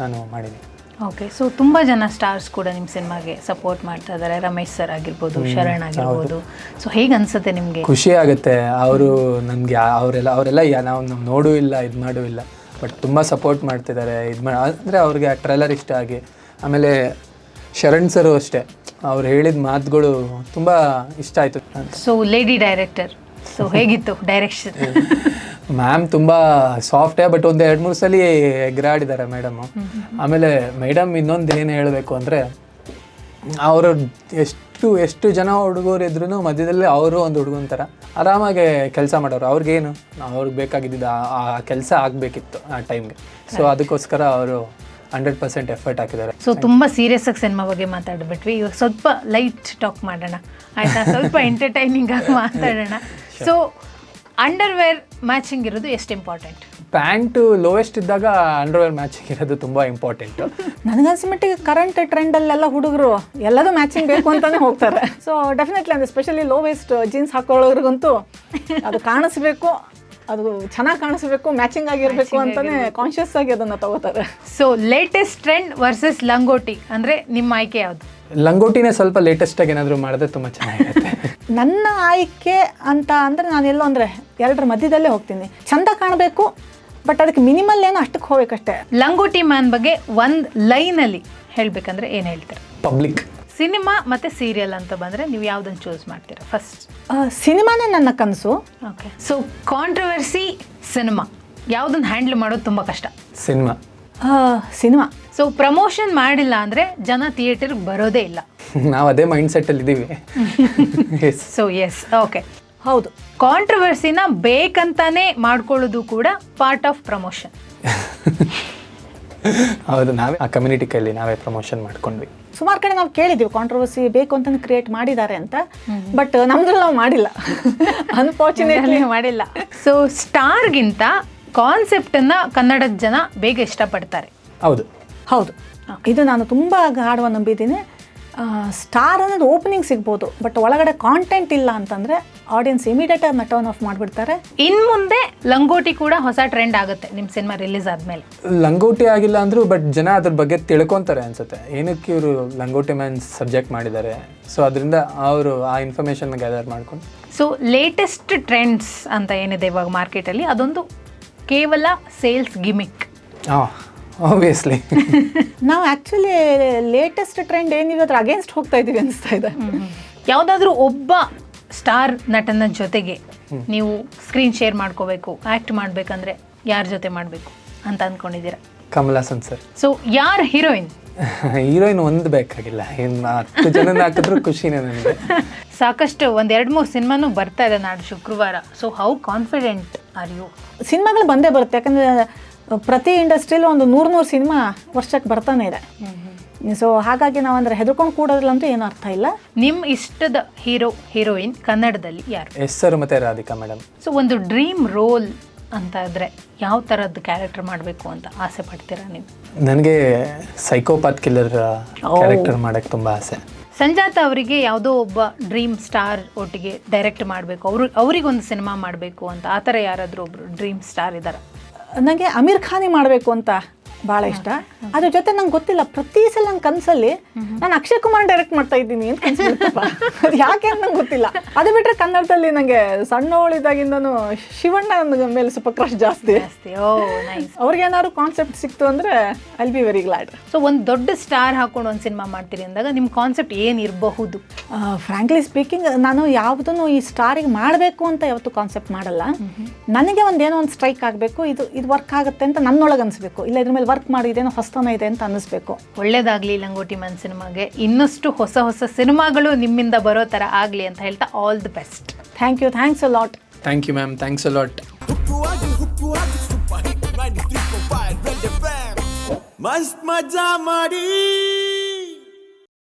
ನಾನು ಮಾಡಿದ್ದೀನಿ. ಓಕೆ ಸೊ ತುಂಬ ಜನ ಸ್ಟಾರ್ಸ್ ಕೂಡ ನಿಮ್ಮ ಸಿನಿಮಾಗೆ ಸಪೋರ್ಟ್ ಮಾಡ್ತಾ ಇದ್ದಾರೆ ರಮೇಶ್ ಸರ್ ಆಗಿರ್ಬೋದು ಶರಣ್ ಆಗಿರ್ಬೋದು. ಸೊ ಹೇಗೆ ಅನ್ಸುತ್ತೆ ನಿಮಗೆ? ಖುಷಿ ಆಗುತ್ತೆ. ಅವರು ನನಗೆ ಅವರೆಲ್ಲ ಅವರೆಲ್ಲ ನಾವು ನಾವು ನೋಡೂ ಇಲ್ಲ ಇದು ಮಾಡೂ ಇಲ್ಲ. ಬಟ್ ತುಂಬ ಸಪೋರ್ಟ್ ಮಾಡ್ತಿದ್ದಾರೆ ಇದು ಮಾಡಿ ಅಂದರೆ ಅವ್ರಿಗೆ ಆ ಟ್ರೈಲರ್ ಇಷ್ಟ ಆಗಿ. ಆಮೇಲೆ ಶರಣ್ ಸರು ಅಷ್ಟೇ. ಅವ್ರು ಹೇಳಿದ ಮಾತುಗಳು ತುಂಬ ಇಷ್ಟ ಆಯಿತು. ಸೊ ಲೇಡಿ ಡೈರೆಕ್ಟರ್ ಸೊ ಹೇಗಿತ್ತು ಡೈರೆಕ್ಷನ್ ಮ್ಯಾಮ್ ತುಂಬ ಸಾಫ್ಟೇ ಬಟ್ ಒಂದು ಎರಡು ಮೂರು ಸಲ ಎಗ್ರಾಡಿದ್ದಾರೆ ಮೇಡಮ್ ಆಮೇಲೆ ಮೇಡಮ್ ಇನ್ನೊಂದು ಏನು ಹೇಳಬೇಕು ಅಂದರೆ ಅವರು ಎಷ್ಟು ಎಷ್ಟು ಜನ ಹುಡುಗರು ಇದ್ರೂ ಮಧ್ಯದಲ್ಲಿ ಅವರು ಒಂದು ಹುಡುಗನ ಥರ ಆರಾಮಾಗಿ ಕೆಲಸ ಮಾಡೋರು. ಅವ್ರಿಗೇನು? ಅವ್ರಿಗೆ ಬೇಕಾಗಿದ್ದಿದ್ದು ಆ- ಆ ಕೆಲಸ ಆಗಬೇಕಿತ್ತು ಆ ಟೈಮ್ಗೆ ಸೊ ಅದಕ್ಕೋಸ್ಕರ ಅವರು ಹಂಡ್ರೆಡ್ ಪರ್ಸೆಂಟ್ ಎಫರ್ಟ್ ಹಾಕಿದ್ದಾರೆ. ಸೊ ತುಂಬ ಸೀರಿಯಸ್ ಆಗಿ ಸಿನಿಮಾ ಬಗ್ಗೆ ಮಾತಾಡ್ಬಿಟ್ವಿ. ಇವಾಗ ಸ್ವಲ್ಪ ಲೈಟ್ ಟಾಕ್ ಮಾಡೋಣ. ಆಯ್ತಾ? ಸ್ವಲ್ಪ ಎಂಟರ್ಟೈನಿಂಗ್ ಆಗಿ ಮಾತಾಡೋಣ. ಸೊ ಅಂಡರ್ವೇರ್ ಮ್ಯಾಚಿಂಗ್ ಇರೋದು ಎಷ್ಟು ಇಂಪಾರ್ಟೆಂಟ್ ಪ್ಯಾಂಟು ಲೋವೆಸ್ಟ್ ಇದ್ದಾಗ ಅಂಡರ್ವೇರ್ ಮ್ಯಾಚಿಂಗ್ ಇರೋದು ತುಂಬ ಇಂಪಾರ್ಟೆಂಟ್ ನನಗನ್ಸಿ ಮಟ್ಟಿಗೆ ಕರೆಂಟ್ ಟ್ರೆಂಡಲ್ಲೆಲ್ಲ ಹುಡುಗರು ಎಲ್ಲದೂ ಮ್ಯಾಚಿಂಗ್ ಬೇಕು ಅಂತಾನೆ ಹೋಗ್ತಾರೆ. ಸೊ ಡೆಫಿನೆಟ್ಲಿ ಅಂದರೆ ಸ್ಪೆಷಲಿ ಲೋ ವೇಸ್ಟ್ ಜೀನ್ಸ್ ಹಾಕೊಳ್ಳೋರಿಗಂತೂ ಅದು ಕಾಣಿಸ್ಬೇಕು ಅದು ಚೆನ್ನಾಗಿ ಕಾಣಿಸ್ಬೇಕು ಮ್ಯಾಚಿಂಗ್ ಆಗಿರಬೇಕು ಅಂತಾನೆ ಕಾನ್ಷಿಯಸ್ ಆಗಿ ಅದನ್ನು ತಗೋತಾರೆ. ಸೊ ಲೇಟೆಸ್ಟ್ ಟ್ರೆಂಡ್ ವರ್ಸಸ್ ಲಂಗೋಟಿ ಅಂದರೆ ನಿಮ್ಮ ಆಯ್ಕೆ ಯಾವುದು? ಲಂಗೋಟಿನೇ ಸ್ವಲ್ಪ ಲೇಟೆಸ್ಟಾಗಿ ಏನಾದರೂ ಮಾಡಿದ್ರೆ ತುಂಬ ಚೆನ್ನಾಗಿರುತ್ತೆ. ನನ್ನ ಆಯ್ಕೆ ಅಂತ ಅಂದರೆ ನಾನು ಎಲ್ಲೋ ಅಂದರೆ ಎರಡರ ಮಧ್ಯದಲ್ಲೇ ಹೋಗ್ತೀನಿ. ಚಂದ ಕಾಣಬೇಕು ಬಟ್ ಅದಕ್ಕೆ ಮಿನಿಮಲ್ ಏನೋ ಅಷ್ಟಕ್ಕೆ ಹೋಗ್ಬೇಕಷ್ಟೇ. ಲಂಗೋಟಿ ಮ್ಯಾನ್ ಬಗ್ಗೆ ಒಂದು ಲೈನಲ್ಲಿ ಹೇಳಬೇಕಂದ್ರೆ ಏನು ಹೇಳ್ತಾರೆ? ಪಬ್ಲಿಕ್ ಸಿನಿಮಾ ಮತ್ತು ಸೀರಿಯಲ್ ಅಂತ ಬಂದರೆ ನೀವು ಯಾವುದನ್ನು ಚೂಸ್ ಮಾಡ್ತೀರಾ? ಫಸ್ಟ್ ಸಿನಿಮಾನೇ ನನ್ನ ಕನಸು. ಓಕೆ ಸೊ ಕಾಂಟ್ರವರ್ಸಿ ಸಿನಿಮಾ ಯಾವುದನ್ನು ಹ್ಯಾಂಡಲ್ ಮಾಡೋದು ತುಂಬ ಕಷ್ಟ. Cinema cinema. ಸೊ ಪ್ರಮೋಷನ್ ಮಾಡಿಲ್ಲ ಅಂದರೆ ಜನ ಥಿಯೇಟರ್ಗೆ ಬರೋದೇ ಇಲ್ಲ. ನಾವು ಅದೇ ಮೈಂಡ್ ಸೆಟ್ಟಲ್ಲಿ ಇದ್ದೀವಿ ಎಸ್ ಸೊ ಎಸ್ ಓಕೆ ಹೌದು. ಕಾಂಟ್ರವರ್ಸಿನ ಬೇಕಂತಾನೆ ಮಾಡ್ಕೊಳ್ಳೋದು ಕೂಡ ಪಾರ್ಟ್ ಆಫ್ ಪ್ರಮೋಷನ್ ಹೌದು ನಾವೇ ಆ ಕಮ್ಯುನಿಟಿ ಕೈಲಿ ನಾವೇ ಪ್ರಮೋಷನ್ ಮಾಡ್ಕೊಂಡ್ವಿ. ಸುಮಾರು ಕಡೆ ನಾವು ಕೇಳಿದ್ದೀವಿ ಕಾಂಟ್ರವರ್ಸಿ ಬೇಕು ಅಂತಂದು ಕ್ರಿಯೇಟ್ ಮಾಡಿದ್ದಾರೆ ಅಂತ. ಬಟ್ ನಮ್ದ್ರಲ್ಲಿ ನಾವು ಮಾಡಿಲ್ಲ. ಅನ್ಫಾರ್ಚುನೇಟ್ಲಿ ಮಾಡಿಲ್ಲ. ಸೊ ಸ್ಟಾರ್ಗಿಂತ ಕಾನ್ಸೆಪ್ಟನ್ನು ಕನ್ನಡದ ಜನ ಬೇಗ ಇಷ್ಟಪಡ್ತಾರೆ. ಹೌದು. ಹೌದು. ಇದು ನಾನು ತುಂಬ ಹಾಡುವ ನಂಬಿದ್ದೀನಿ. ಸ್ಟಾರ್ ಅನ್ನೋದು ಓಪನಿಂಗ್ ಸಿಗ್ಬೋದು ಬಟ್ ಒಳಗಡೆ ಕಾಂಟೆಂಟ್ ಇಲ್ಲ ಅಂತಂದರೆ ಆಡಿಯನ್ಸ್ ಇಮಿಡಿಯೇಟ್ ಅದನ್ನ ಟರ್ನ್ ಆಫ್ ಮಾಡಿಬಿಡ್ತಾರೆ. ಇನ್ನು ಮುಂದೆ ಲಂಗೋಟಿ ಕೂಡ ಹೊಸ ಟ್ರೆಂಡ್ ಆಗುತ್ತೆ ನಿಮ್ಮ ಸಿನಿಮಾ ರಿಲೀಸ್ ಆದಮೇಲೆ. ಲಂಗೋಟಿ ಆಗಿಲ್ಲ ಅಂದರೂ ಬಟ್ ಜನ ಅದ್ರ ಬಗ್ಗೆ ತಿಳ್ಕೊತಾರೆ ಅನ್ಸುತ್ತೆ. ಏನಕ್ಕೆ ಇವರು ಲಂಗೋಟಿ ಮ್ಯಾನ್ ಸಬ್ಜೆಕ್ಟ್ ಮಾಡಿದ್ದಾರೆ? ಸೊ ಅದರಿಂದ ಅವರು ಆ ಇನ್ಫಾರ್ಮೇಷನ್ ಗ್ಯಾದರ್ ಮಾಡ್ಕೊಂಡು. ಸೊ ಲೇಟೆಸ್ಟ್ ಟ್ರೆಂಡ್ಸ್ ಅಂತ ಏನಿದೆ ಇವಾಗ ಮಾರ್ಕೆಟಲ್ಲಿ ಅದೊಂದು ಕೇವಲ ಸೇಲ್ಸ್ ಗಿಮಿಕ್. ಆಬ್ವಿಯಸ್ಲಿ ನಾವು ಆ್ಯಕ್ಚುಲಿ ಲೇಟೆಸ್ಟ್ ಟ್ರೆಂಡ್ ಏನಿದೆ ಅದ್ರ ಅಗೇನ್ಸ್ಟ್ ಹೋಗ್ತಾ ಇದ್ದೀವಿ ಅನಿಸ್ತಾ ಇದೆ. ಯಾವುದಾದ್ರೂ ಒಬ್ಬ ಸ್ಟಾರ್ ನಟನ ಜೊತೆಗೆ ನೀವು ಸ್ಕ್ರೀನ್ ಶೇರ್ ಮಾಡ್ಕೋಬೇಕು ಆ್ಯಕ್ಟ್ ಮಾಡಬೇಕಂದ್ರೆ ಯಾರ ಜೊತೆ ಮಾಡಬೇಕು ಅಂತ ಅಂದ್ಕೊಂಡಿದ್ದೀರಾ ಕಮಲ್ ಹಾಸನ್ ಸರ್ ಸೊ ಯಾರ್ ಹೀರೋಯಿನ್ ಹೀರೋಯಿನ್ ಒಂದು ಬೇಕಾಗಿಲ್ಲ. ಇನ್ನು ಹತ್ತು ಜನ ಹಾಕಿದ್ರು ಖುಷಿನೇ ನನಗೆ. ಸಾಕಷ್ಟು ಒಂದೆರಡು ಎರಡು ಮೂರು ಸಿನಿಮಾನು ಬರ್ತಾ ಇದೆ ನಾಡು ಶುಕ್ರವಾರ. So how confident are you ಸಿನಿಮಾಗಳು ಬಂದೇ ಬರುತ್ತೆ. ಯಾಕಂದರೆ ಪ್ರತಿ ಇಂಡಸ್ಟ್ರಿಲೂ ಒಂದು ನೂರು ನೂರು ಸಿನಿಮಾ ವರ್ಷಕ್ಕೆ ಬರ್ತಾನೆ ಇದೆ. ಸೊ ಹಾಗಾಗಿ ನಾವಂದ್ರೆ ಹೆದರ್ಕೊಂಡು ಕೂಡೋದ್ರಲ್ಲಿ ಅಂತೂ ಏನು ಅರ್ಥ ಇಲ್ಲ. ನಿಮ್ಮ ಇಷ್ಟದ ಹೀರೋ ಹೀರೋಯಿನ್ ಕನ್ನಡದಲ್ಲಿ ಯಾರು? ಹೆಸರು ಮತ್ತೆ ರಾಧಿಕಾ ಮೇಡಮ್. ಸೊ ಒಂದು ಡ್ರೀಮ್ ರೋಲ್ ಅಂತ ಇದ್ರೆ ಯಾವ ಥರದ್ದು ಕ್ಯಾರೆಕ್ಟರ್ ಮಾಡಬೇಕು ಅಂತ ಆಸೆ ಪಡ್ತೀರಾ ನೀವು? ನನಗೆ ಸೈಕೋಪಾತ್ ಕಿಲ್ಲರ್ ಕ್ಯಾರೆಕ್ಟರ್ ಮಾಡಕ್ಕೆ ತುಂಬ ಆಸೆ. ಸಂಜಾತ ಅವರಿಗೆ ಯಾವುದೋ ಒಬ್ಬ ಡ್ರೀಮ್ ಸ್ಟಾರ್ ಒಟ್ಟಿಗೆ ಡೈರೆಕ್ಟ್ ಮಾಡಬೇಕು. ಅವರು, ಅವರಿಗೊಂದು ಸಿನಿಮಾ ಮಾಡಬೇಕು ಅಂತ. ಆ ಥರ ಯಾರಾದರೂ ಒಬ್ಬರು ಡ್ರೀಮ್ ಸ್ಟಾರ್ ಇದ್ದಾರೆ? ನನಗೆ ಅಮೀರ್ ಖಾನಿ ಮಾಡಬೇಕು ಅಂತ ಭಾಳ ಇಷ್ಟ. ಅದ್ರ ಜೊತೆ ನಂಗೆ ಗೊತ್ತಿಲ್ಲ ಪ್ರತಿ ಸಲ ನಂಗೆ ಕನಸಲ್ಲಿ ನಾನು ಅಕ್ಷಯ್ ಕುಮಾರ್ ಡೈರೆಕ್ಟ್ ಮಾಡ್ತಾ ಇದ್ದೀನಿ ಅಂತ ಕನ್ಸ್ಬಿಡ್ತಪ್ಪ ಅದು ಯಾಕೆ ಅಂತ ನಂಗೆ ಗೊತ್ತಿಲ್ಲ. ಅದು ಬಿಟ್ಟರೆ ಕನ್ನಡದಲ್ಲಿ ನನಗೆ ಸಣ್ಣವಳಿದ್ದಾಗಿಂದನೂ ಶಿವಣ್ಣ ನನ್ನ ಮೇಲೆ ಸ್ವಲ್ಪ ಕ್ರಶ್ ಜಾಸ್ತಿ. ಅವ್ರಿಗೆ ಅವ್ರಿಗೇನಾದ್ರು ಕಾನ್ಸೆಪ್ಟ್ ಸಿಕ್ತು ಅಂದ್ರೆ I'll be very glad so ಒಂದು ದೊಡ್ಡ ಸ್ಟಾರ್ ಹಾಕೊಂಡು ಒಂದು ಸಿನಿಮಾ ಮಾಡ್ತೀರಿ ಅಂದಾಗ ನಿಮ್ಮ ಕಾನ್ಸೆಪ್ಟ್ ಏನಿರಬಹುದು ಫ್ರಾಂಕ್ಲಿ ಸ್ಪೀಕಿಂಗ್ ನಾನು ಯಾವುದನ್ನು ಈ ಸ್ಟಾರಿಗೆ ಮಾಡಬೇಕು ಅಂತ ಯಾವತ್ತೂ ಕಾನ್ಸೆಪ್ಟ್ ಮಾಡಲ್ಲ. ನನಗೆ ಒಂದು ಏನೋ ಒಂದು ಸ್ಟ್ರೈಕ್ ಆಗಬೇಕು ಇದು ಇದು ವರ್ಕ್ ಆಗುತ್ತೆ ಅಂತ ನನ್ನೊಳಗೆ ಅನಿಸ್ಬೇಕು. ಇಲ್ಲ ಇದ್ರ ಮೇಲೆ ಮಾರ್ಕ್ ಮಾಡಿದ್ದೇನೋ ಹೊಸ್ತನ ಇದೆ ಅಂತ ಅನ್ನಿಸ್ಬೇಕು. ಒಳ್ಳೇದಾಗಲಿ ಲಂಗೋಟಿ ಮನ್ ಸಿನಿಮಾಗೆ. ಇನ್ನಷ್ಟು ಹೊಸ ಹೊಸ ಸಿನಿಮಾಗಳು ನಿಮ್ಮಿಂದ ಬರೋ ಥರ ಆಗಲಿ ಅಂತ ಹೇಳ್ತಾ all the best thank you thanks a lot thank you ma'am thanks a lot ಮಸ್ತ್ ಮಜಾ ಮಾಡಿ.